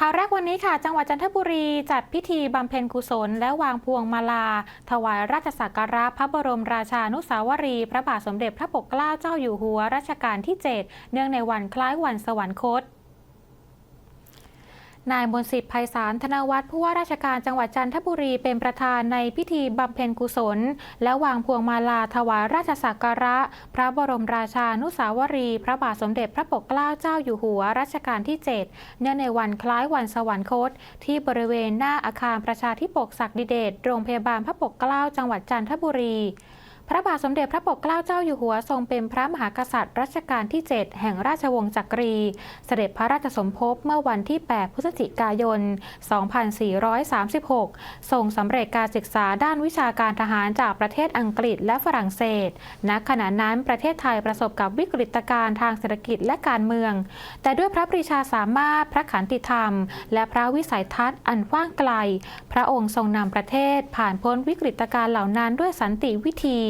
ข่าวแรกวันนี้ค่ะ จังหวัดจันทบุรีจัดพิธีบำเพ็ญกุศล และวางพวงมาลา ถวายราชสักการะพระบรมราชานุสาวรี พระบาทสมเด็จพระปกเกล้าเจ้าอยู่หัวรัชกาลที่ 7 เนื่องในวันคล้ายวันสวรรคต นายมนต์สิทธิ์ไพศาลธนวัฒน์ผู้ว่าราชการจังหวัดจันทบุรีเป็นประธานในพิธีบำเพ็ญกุศล และวางพวงมาลาถวายราชสักการะ พระบรมราชานุสาวรี พระบาทสมเด็จพระปกเกล้าเจ้าอยู่หัวรัชกาลที่ 7 เนื่องในวันคล้ายวันสวรรคต ที่บริเวณหน้าอาคารประชาธิปกศักดิเดชโรงพยาบาลพระปกเกล้าจังหวัดจันทบุรี พระบาทสมเด็จพระปกเกล้าเจ้าอยู่หัวทรงเป็นพระมหากษัตริย์รัชกาลที่ 7 แห่งราชวงศ์จักรี เสด็จพระราชสมภพเมื่อวันที่ 8 พฤศจิกายน 2436 ทรงสำเร็จการศึกษาด้านวิชาการทหารจากประเทศอังกฤษและฝรั่งเศส ณ ขณะนั้นประเทศไทยประสบกับวิกฤตการณ์ทางเศรษฐกิจและการเมือง แต่ด้วยพระปรีชาสามารถ พระขันติธรรม และพระวิสัยทัศน์อันกว้างไกล พระองค์ทรงนำประเทศผ่านพ้นวิกฤตการณ์เหล่านั้นด้วยสันติวิธี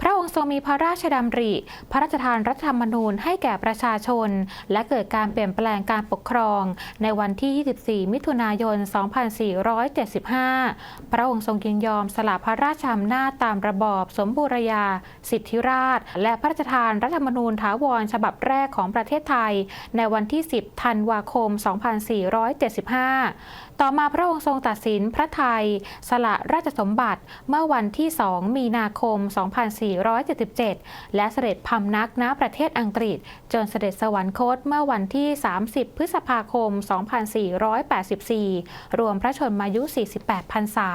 พระองค์ทรงมีพระราชดำริ พระราชทานรัฐธรรมนูญให้แก่ประชาชน และเกิดการเปลี่ยนแปลงการปกครอง ในวันที่ 24 มิถุนายน 2475 พระองค์ทรงยินยอมสละพระราชอำนาจตามระบอบสมบูรณาสิทธิราช และพระราชทานรัฐธรรมนูญถาวรฉบับแรกของประเทศไทย ในวันที่ 10 ธันวาคม 2475 ต่อมาพระองค์ทรงตัดสินพระไทย สละราชสมบัติเมื่อวันที่ 2 มีนาคม 2 2477 และเสด็จพำนักณประเทศอังกฤษ จนเสด็จสวรรคตเมื่อวันที่ 30 พฤษภาคม 2484 รวมพระชนมายุ 48 พรรษา